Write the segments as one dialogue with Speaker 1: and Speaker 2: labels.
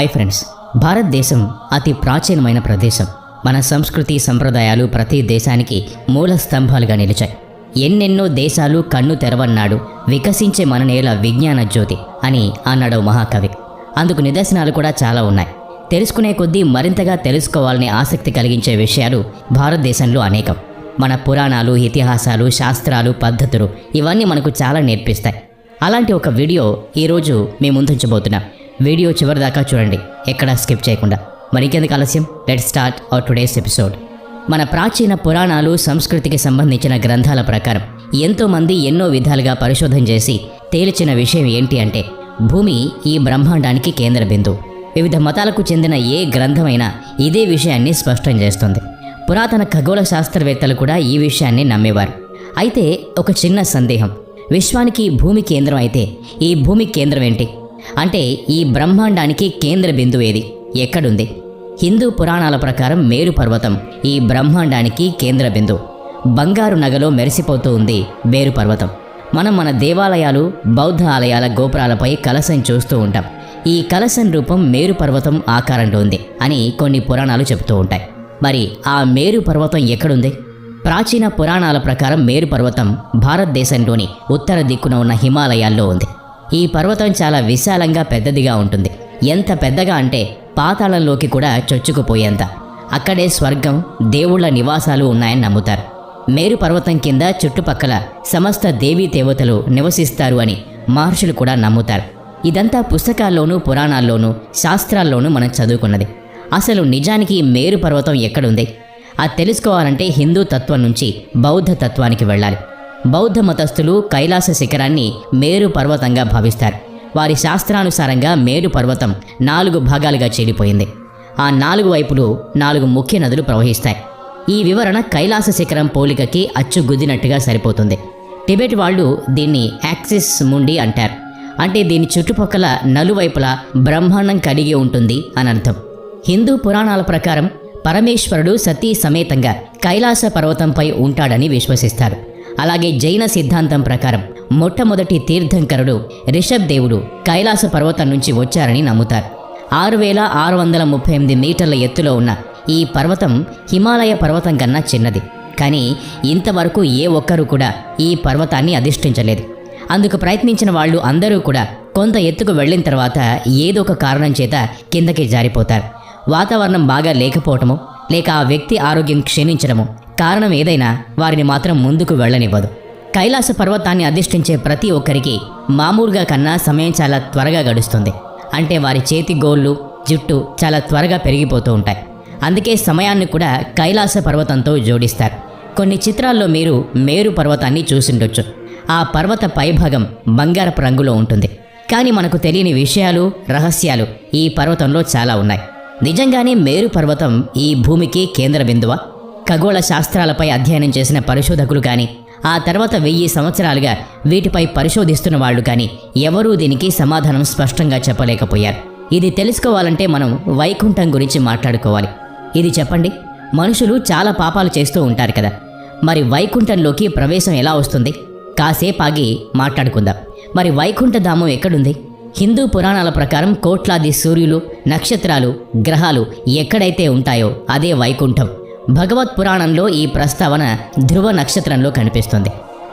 Speaker 1: Hi friends భారతదేశం అతి ప్రాచీనమైన ప్రదేశం. మన సంస్కృతి సంప్రదాయాలు ప్రతి దేశానికి మూల స్తంభాలుగా నిలిచాయి. ఎన్నెన్నో దేశాలు కన్ను తెరవన్నాడు వికసించే మన నేల విజ్ఞాన జ్యోతి అని అన్నాడు మహాకవి. అందుకు నిదర్శనాలు కూడా చాలా ఉన్నాయి. తెలుసుకునే కొద్దీ మరింతగా తెలుసుకోవాలని ఆసక్తి కలిగించే విషయాలు భారతదేశంలో అనేకం. మన పురాణాలు ఇతిహాసాలు శాస్త్రాలు పద్ధతులు ఇవన్నీ మనకు చాలా నేర్పిస్తాయి. అలాంటి ఒక వీడియో ఈరోజు మీ ముందుంచబోతున్నాం వీడియో చివరిదాకా చూడండి. ఎక్కడా స్కిప్ చేయకుండా. మరికెందుకు ఆలస్యం? Let start our today's episode మన ప్రాచీన పురాణాలు సంస్కృతికి సంబంధించిన గ్రంథాల ప్రకారం ఎంతోమంది ఎన్నో విధాలుగా పరిశోధన చేసి తేల్చిన విషయం ఏంటి అంటే భూమి ఈ బ్రహ్మాండానికి కేంద్ర బిందువు. వివిధ మతాలకు చెందిన ఏ గ్రంథమైనా ఇదే విషయాన్ని స్పష్టం చేస్తుంది. పురాతన ఖగోళ శాస్త్రవేత్తలు కూడా ఈ విషయాన్ని నమ్మేవారు. అయితే ఒక చిన్న సందేహం. విశ్వానికి భూమి కేంద్రం అయితే ఈ భూమి కేంద్రం ఏంటి? అంటే ఈ బ్రహ్మాండానికి కేంద్ర బిందువు ఏది? ఎక్కడుంది? హిందూ పురాణాల ప్రకారం మేరు పర్వతం ఈ బ్రహ్మాండానికి కేంద్ర బిందువు. బంగారు నగలో మెరిసిపోతూ ఉంది మేరు పర్వతం. మనం మన దేవాలయాలు బౌద్ధ ఆలయాల గోపురాలపై కలశం చూస్తూ ఉంటాం. ఈ కలశం రూపం మేరు పర్వతం ఆకారంలో ఉంది అని కొన్ని పురాణాలు చెబుతూ ఉంటాయి. మరి ఆ మేరు పర్వతం ఎక్కడుంది? ప్రాచీన పురాణాల ప్రకారం మేరు పర్వతం భారతదేశంలోని ఉత్తర దిక్కున ఉన్న హిమాలయాల్లో ఉంది. ఈ పర్వతం చాలా విశాలంగా పెద్దదిగా ఉంటుంది. ఎంత పెద్దగా అంటే పాతాళంలోకి కూడా చొచ్చుకుపోయేంత. అక్కడే స్వర్గం దేవుళ్ళ నివాసాలు ఉన్నాయని నమ్ముతారు. మేరు పర్వతం కింద చుట్టుపక్కల సమస్త దేవీ దేవతలు నివసిస్తారు అని మహర్షులు కూడా నమ్ముతారు. ఇదంతా పుస్తకాల్లోనూ పురాణాల్లోనూ శాస్త్రాల్లోనూ మనం చదువుకున్నది. అసలు నిజానికి మేరు పర్వతం ఎక్కడుంది? అది తెలుసుకోవాలంటే హిందూ తత్వం నుంచి బౌద్ధ తత్వానికి వెళ్ళాలి. బౌద్ధ మతస్థులు కైలాస శిఖరాన్ని మేరు పర్వతంగా భావిస్తారు. వారి శాస్త్రానుసారంగా మేరు పర్వతం నాలుగు భాగాలుగా చీలిపోయింది. ఆ నాలుగు వైపులు నాలుగు ముఖ్య నదులు ప్రవహిస్తాయి. ఈ వివరణ కైలాస శిఖరం పోలికకి అచ్చుగుద్దినట్టుగా సరిపోతుంది. టిబెట్ వాళ్ళు దీన్ని యాక్సిస్ ముండి అంటారు. అంటే దీని చుట్టుపక్కల నలువైపులా బ్రహ్మాండం కలిగి ఉంటుంది అని అర్థం హిందూ పురాణాల ప్రకారం పరమేశ్వరుడు సతీ సమేతంగా కైలాస పర్వతంపై ఉంటాడని విశ్వసిస్తారు. అలాగే జైన సిద్ధాంతం ప్రకారం మొట్టమొదటి తీర్థంకరుడు రిషబ్ దేవుడు కైలాస పర్వతం నుంచి వచ్చారని నమ్ముతారు. ఆరు వేల ఆరు వందల ముప్పై ఎనిమిది మీటర్ల ఎత్తులో ఉన్న ఈ పర్వతం హిమాలయ పర్వతం కన్నా చిన్నది. కానీ ఇంతవరకు ఏ ఒక్కరూ కూడా ఈ పర్వతాన్ని అధిష్ఠించలేదు. అందుకు ప్రయత్నించిన వాళ్ళు అందరూ కూడా కొంత ఎత్తుకు వెళ్ళిన తర్వాత ఏదో ఒక కారణం చేత కిందకి జారిపోతారు. వాతావరణం బాగా లేకపోవటము లేక ఆ వ్యక్తి ఆరోగ్యం క్షీణించడము కారణం ఏదైనా వారిని మాత్రం ముందుకు వెళ్ళనివ్వదు. కైలాస పర్వతాన్ని అధిష్ఠించే ప్రతి ఒక్కరికి మామూలుగా కన్నా సమయం చాలా త్వరగా గడుస్తుంది. అంటే వారి చేతి గోళ్ళు జుట్టు చాలా త్వరగా పెరిగిపోతూ ఉంటాయి. అందుకే సమయాన్ని కూడా కైలాస పర్వతంతో జోడిస్తారు. కొన్ని చిత్రాల్లో మీరు మేరు పర్వతాన్ని చూసిండొచ్చు. ఆ పర్వత పైభాగం బంగారపు రంగులో ఉంటుంది. కానీ మనకు తెలియని విషయాలు రహస్యాలు ఈ పర్వతంలో చాలా ఉన్నాయి. నిజంగానే మేరు పర్వతం ఈ భూమికి కేంద్ర బిందువా? ఖగోళ శాస్త్రాలపై అధ్యయనం చేసిన పరిశోధకులు కానీ ఆ తర్వాత వెయ్యి సంవత్సరాలుగా వీటిపై పరిశోధిస్తున్న వాళ్ళు కానీ ఎవరూ దీనికి సమాధానం స్పష్టంగా చెప్పలేకపోయారు. ఇది తెలుసుకోవాలంటే మనం వైకుంఠం గురించి మాట్లాడుకోవాలి. ఇది చెప్పండి మనుషులు చాలా పాపాలు చేస్తూ ఉంటారు కదా. మరి వైకుంఠంలోకి ప్రవేశం ఎలా వస్తుంది? కాసేపు ఆగి మాట్లాడుకుందాం. మరి వైకుంఠధామం ఎక్కడుంది? హిందూ పురాణాల ప్రకారం కోట్లాది సూర్యులు నక్షత్రాలు గ్రహాలు ఎక్కడైతే ఉంటాయో అదే వైకుంఠం. భగవత్ పురాణంలో ఈ ప్రస్తావన ధ్రువ నక్షత్రంలో కనిపిస్తుంది.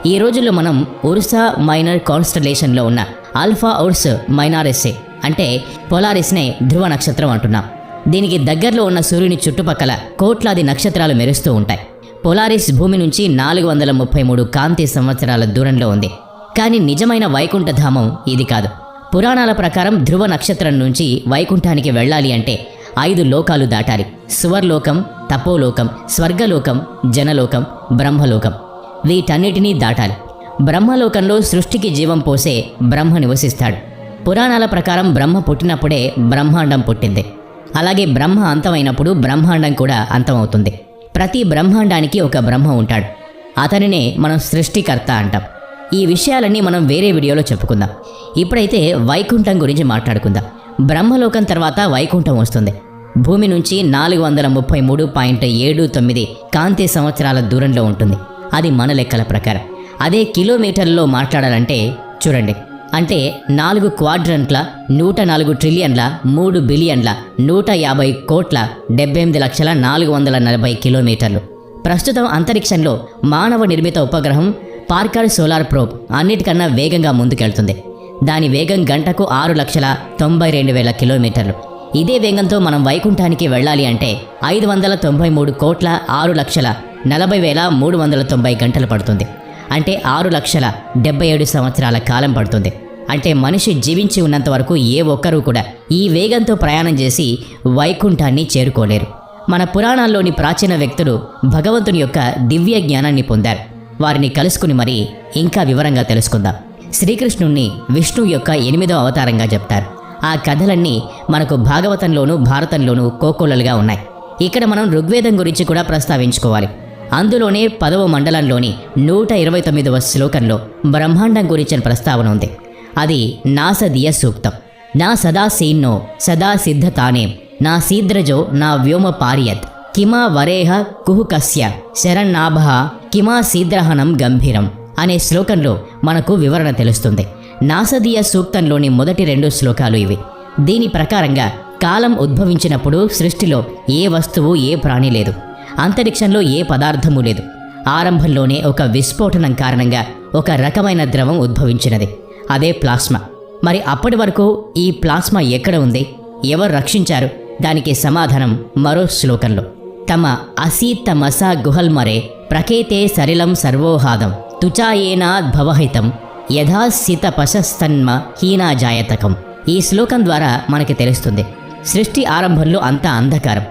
Speaker 1: ఈ రోజుల్లో మనం ఉర్సా మైనర్ కాన్స్టలేషన్లో ఉన్న ఆల్ఫా ఉర్స్ మైనారెస్సే అంటే పొలారిస్నే ధ్రువ నక్షత్రం అంటున్నాం. దీనికి దగ్గరలో ఉన్న సూర్యుని చుట్టుపక్కల కోట్లాది నక్షత్రాలు మెరుస్తూ ఉంటాయి. పొలారిస్ భూమి నుంచి నాలుగు వందల ముప్పై మూడు కాంతి సంవత్సరాల దూరంలో ఉంది. కానీ నిజమైన వైకుంఠధామం ఇది కాదు. పురాణాల ప్రకారం ధ్రువ నక్షత్రం నుంచి వైకుంఠానికి వెళ్ళాలి అంటే ఐదు లోకాలు దాటాలి. సువర్లోకం తపోలోకం స్వర్గలోకం జనలోకం బ్రహ్మలోకం. వీటన్నిటినీ దాటాలి. బ్రహ్మలోకంలో సృష్టికి జీవం పోసే బ్రహ్మ నివసిస్తాడు. పురాణాల ప్రకారం బ్రహ్మ పుట్టినప్పుడే బ్రహ్మాండం పుట్టింది. అలాగే బ్రహ్మ అంతమైనప్పుడు బ్రహ్మాండం కూడా అంతమవుతుంది. ప్రతి బ్రహ్మాండానికి ఒక బ్రహ్మ ఉంటాడు. అతనినే మనం సృష్టికర్త అంటాం. ఈ విషయాలన్నీ మనం వేరే వీడియోలో చెప్పుకుందాం. ఇప్పుడైతే వైకుంఠం గురించి మాట్లాడుకుందాం. బ్రహ్మలోకం తర్వాత వైకుంఠం వస్తుంది. భూమి నుంచి నాలుగు వందల ముప్పై మూడు పాయింట్ ఏడు తొమ్మిది కాంతి సంవత్సరాల దూరంలో ఉంటుంది. అది మన లెక్కల ప్రకారం. అదే కిలోమీటర్లో మాట్లాడాలంటే చూడండి. అంటే నాలుగు క్వాడ్రంట్ల నూట నాలుగు ట్రిలియన్ల మూడు బిలియన్ల నూట యాభై కోట్ల డెబ్బై ఎనిమిది లక్షల నాలుగు వందల నలభై కిలోమీటర్లు. ప్రస్తుతం అంతరిక్షంలో మానవ నిర్మిత ఉపగ్రహం పార్కర్ సోలార్ ప్రోబ్ అన్నిటికన్నా వేగంగా ముందుకెళ్తుంది. దాని వేగం గంటకు ఆరు లక్షల తొంభై రెండు వేల కిలోమీటర్లు. ఇదే వేగంతో మనం వైకుంఠానికి వెళ్ళాలి అంటే ఐదు వందల తొంభై మూడు కోట్ల ఆరు లక్షల నలభై వేల మూడు వందల తొంభై గంటలు పడుతుంది. అంటే ఆరు లక్షల డెబ్బై ఏడు సంవత్సరాల కాలం పడుతుంది. అంటే మనిషి జీవించి ఉన్నంత వరకు ఏ ఒక్కరూ కూడా ఈ వేగంతో ప్రయాణం చేసి వైకుంఠాన్ని చేరుకోలేరు. మన పురాణాల్లోని ప్రాచీన వ్యక్తులు భగవంతుని యొక్క దివ్య జ్ఞానాన్ని పొందారు. వారిని కలుసుకుని మరి ఇంకా వివరంగా తెలుసుకుందాం. శ్రీకృష్ణుణ్ణి విష్ణు యొక్క ఎనిమిదో అవతారంగా చెప్తారు ఆ కథలన్నీ మనకు భాగవతంలోనూ భారతంలోనూ కోకోలలుగా ఉన్నాయి. ఇక్కడ మనం ఋగ్వేదం గురించి కూడా ప్రస్తావించుకోవాలి. అందులోనే పదవ మండలంలోని నూట ఇరవై తొమ్మిదవ శ్లోకంలో బ్రహ్మాండం గురించిన ప్రస్తావన ఉంది. అది నాసదీయ సూక్తం. నా సదా సదాసిద్ధ సదా నా సీద్రజో నా వ్యోమ పారియత్. కిమా వరేహ కుహుకస్య శరణాభ కిమా సీద్రహనం గంభీరం అనే శ్లోకంలో మనకు వివరణ తెలుస్తుంది. నాసదీయ సూక్తంలోని మొదటి రెండు శ్లోకాలు ఇవి. దీని ప్రకారంగా కాలం ఉద్భవించినప్పుడు సృష్టిలో ఏ వస్తువు ఏ ప్రాణి లేదు. అంతరిక్షంలో ఏ పదార్థము లేదు. ఆరంభంలోనే ఒక విస్ఫోటనం కారణంగా ఒక రకమైన ద్రవం ఉద్భవించినది. అదే ప్లాస్మా. మరి అప్పటి వరకు ఈ ప్లాస్మా ఎక్కడ ఉంది? ఎవరు రక్షించారు? దానికి సమాధానం మరో శ్లోకంలో. తమ అసీతమసా గుహల్మరే ప్రకేతే సరిలం సర్వోహాదం. తుచాయేనాద్భవహితం. యథాస్థిత పశస్తన్మ హీనాజాయతకం. ఈ శ్లోకం ద్వారా మనకి తెలుస్తుంది. సృష్టి ఆరంభంలో అంతా అంధకారం.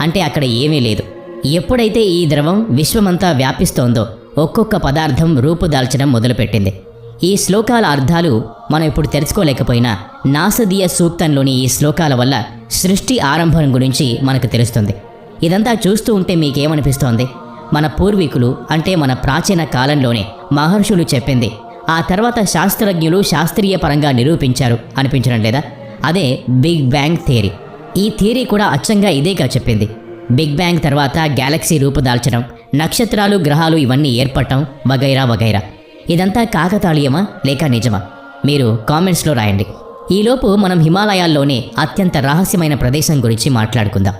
Speaker 1: అంటే అక్కడ ఏమీ లేదు. ఎప్పుడైతే ఈ ద్రవం విశ్వమంతా వ్యాపిస్తోందో ఒక్కొక్క పదార్థం రూపుదాల్చడం మొదలుపెట్టింది. ఈ శ్లోకాల అర్థాలు మనం ఇప్పుడు తెలుసుకోలేకపోయినా నాసదీయ సూక్తంలోని ఈ శ్లోకాల వల్ల సృష్టి ఆరంభం గురించి మనకు తెలుస్తుంది. ఇదంతా చూస్తూ ఉంటే మీకేమనిపిస్తోంది? మన పూర్వీకులు అంటే మన ప్రాచీన కాలంలోనే మహర్షులు చెప్పింది ఆ తర్వాత శాస్త్రజ్ఞులు శాస్త్రీయ పరంగా నిరూపించారు. అనిపించడం లేదా? అదే బిగ్ బ్యాంగ్ థియరీ. ఈ థియరీ కూడా అచ్చంగా ఇదేగా చెప్పింది. బిగ్ బ్యాంగ్ తర్వాత గ్యాలక్సీ రూపుదాల్చడం నక్షత్రాలు గ్రహాలు ఇవన్నీ ఏర్పడటం వగైరా వగైరా. ఇదంతా కాకతాళీయమా లేక నిజమా? మీరు కామెంట్స్లో రాయండి. ఈలోపు మనం హిమాలయాల్లోనే అత్యంత రహస్యమైన ప్రదేశం గురించి మాట్లాడుకుందాం.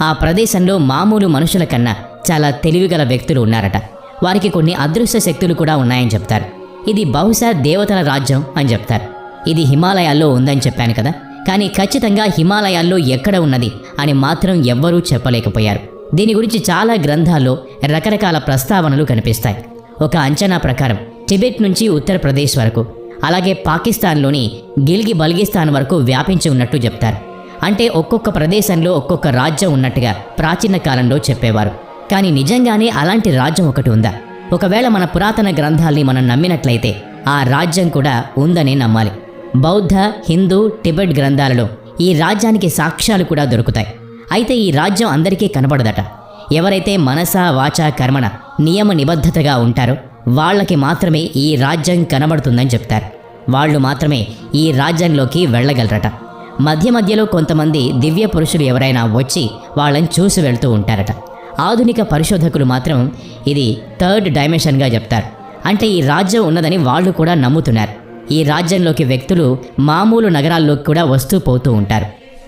Speaker 1: ఆ ప్రదేశంలో మామూలు మనుషుల కన్నా చాలా తెలివిగల వ్యక్తులు ఉన్నారట. వారికి కొన్ని అదృశ్య శక్తులు కూడా ఉన్నాయని చెప్తారు. ఇది బహుశా దేవతల రాజ్యం అని చెప్తారు. ఇది హిమాలయాల్లో ఉందని చెప్పాను కదా. కానీ ఖచ్చితంగా హిమాలయాల్లో ఎక్కడ ఉన్నది అని మాత్రం ఎవ్వరూ చెప్పలేకపోయారు. దీని గురించి చాలా గ్రంథాల్లో రకరకాల ప్రస్తావనలు కనిపిస్తాయి. ఒక అంచనా ప్రకారం టిబెట్ నుంచి ఉత్తరప్రదేశ్ వరకు అలాగే పాకిస్తాన్లోని గిల్గి బల్గిస్తాన్ వరకు వ్యాపించి ఉన్నట్టు చెప్తారు. అంటే ఒక్కొక్క ప్రదేశంలో ఒక్కొక్క రాజ్యం ఉన్నట్టుగా ప్రాచీన కాలంలో చెప్పేవారు. కానీ నిజంగానే అలాంటి రాజ్యం ఒకటి ఉందా? ఒకవేళ మన పురాతన గ్రంథాల్ని మనం నమ్మినట్లయితే ఆ రాజ్యం కూడా ఉందని నమ్మాలి. బౌద్ధ హిందూ టిబెట్ గ్రంథాలలో ఈ రాజ్యానికి సాక్ష్యాలు కూడా దొరుకుతాయి. అయితే ఈ రాజ్యం అందరికీ కనబడదట. ఎవరైతే మనస వాచ కర్మణ నియమ నిబద్ధతగా ఉంటారో వాళ్ళకి మాత్రమే ఈ రాజ్యం కనబడుతుందని చెప్తారు. వాళ్ళు మాత్రమే ఈ రాజ్యంలోకి వెళ్ళగలరట. మధ్య మధ్యలో కొంతమంది దివ్య పురుషులు ఎవరైనా వచ్చి వాళ్ళని చూసి వెళ్తూ ఉంటారట. ఆధునిక పరిశోధకులు మాత్రం ఇది థర్డ్ డైమెన్షన్గా చెప్తారు. అంటే ఈ రాజ్యం ఉన్నదని వాళ్ళు కూడా నమ్ముతున్నారు. ఈ రాజ్యంలోకి వ్యక్తులు మామూలు నగరాల్లోకి కూడా వస్తూ పోతూ ఉంటారు.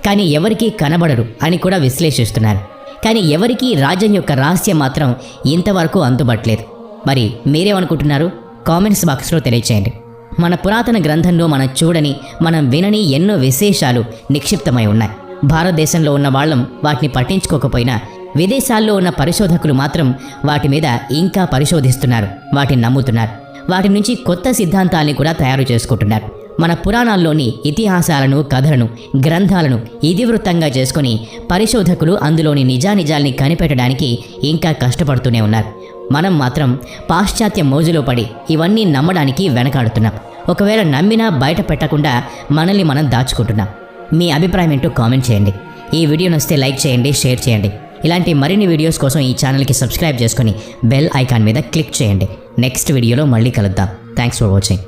Speaker 1: కానీ ఎవరికీ కనబడరు అని కూడా విశ్లేషిస్తున్నారు. కానీ ఎవరికీ రాజ్యం యొక్క రహస్యం మాత్రం ఇంతవరకు అందుబట్టలేదు. మరి మీరేమనుకుంటున్నారు? కామెంట్స్ బాక్స్లో తెలియచేయండి. మన పురాతన గ్రంథంలో మనం చూడని మనం వినని ఎన్నో విశేషాలు నిక్షిప్తమై ఉన్నాయి. భారతదేశంలో ఉన్న వాళ్ళం వాటిని పట్టించుకోకపోయినా విదేశాల్లో ఉన్న పరిశోధకులు మాత్రం వాటి మీద ఇంకా పరిశోధిస్తున్నారు వాటిని నమ్ముతున్నారు. వాటి నుంచి కొత్త సిద్ధాంతాల్ని కూడా తయారు చేసుకుంటున్నారు. మన పురాణాల్లోని ఇతిహాసాలను కథలను గ్రంథాలను ఇతివృత్తంగా చేసుకుని పరిశోధకులు అందులోని నిజానిజాల్ని కనిపెట్టడానికి ఇంకా కష్టపడుతూనే ఉన్నారు. మనం మాత్రం పాశ్చాత్య మోజులో పడి ఇవన్నీ నమ్మడానికి వెనకాడుతున్నాం. ఒకవేళ నమ్మినా బయట పెట్టకుండా మనల్ని మనం దాచుకుంటున్నాం. మీ అభిప్రాయం ఏంటో కామెంట్ చేయండి. ఈ వీడియో నొస్తే లైక్ చేయండి షేర్ చేయండి. ఇలాంటి మరిన్ని వీడియోస్ కోసం ఈ ఛానల్కి సబ్స్క్రైబ్ చేసుకుని బెల్ ఐకాన్ మీద క్లిక్ చేయండి. నెక్స్ట్ వీడియోలో మళ్ళీ కలుద్దాం. Thanks for watching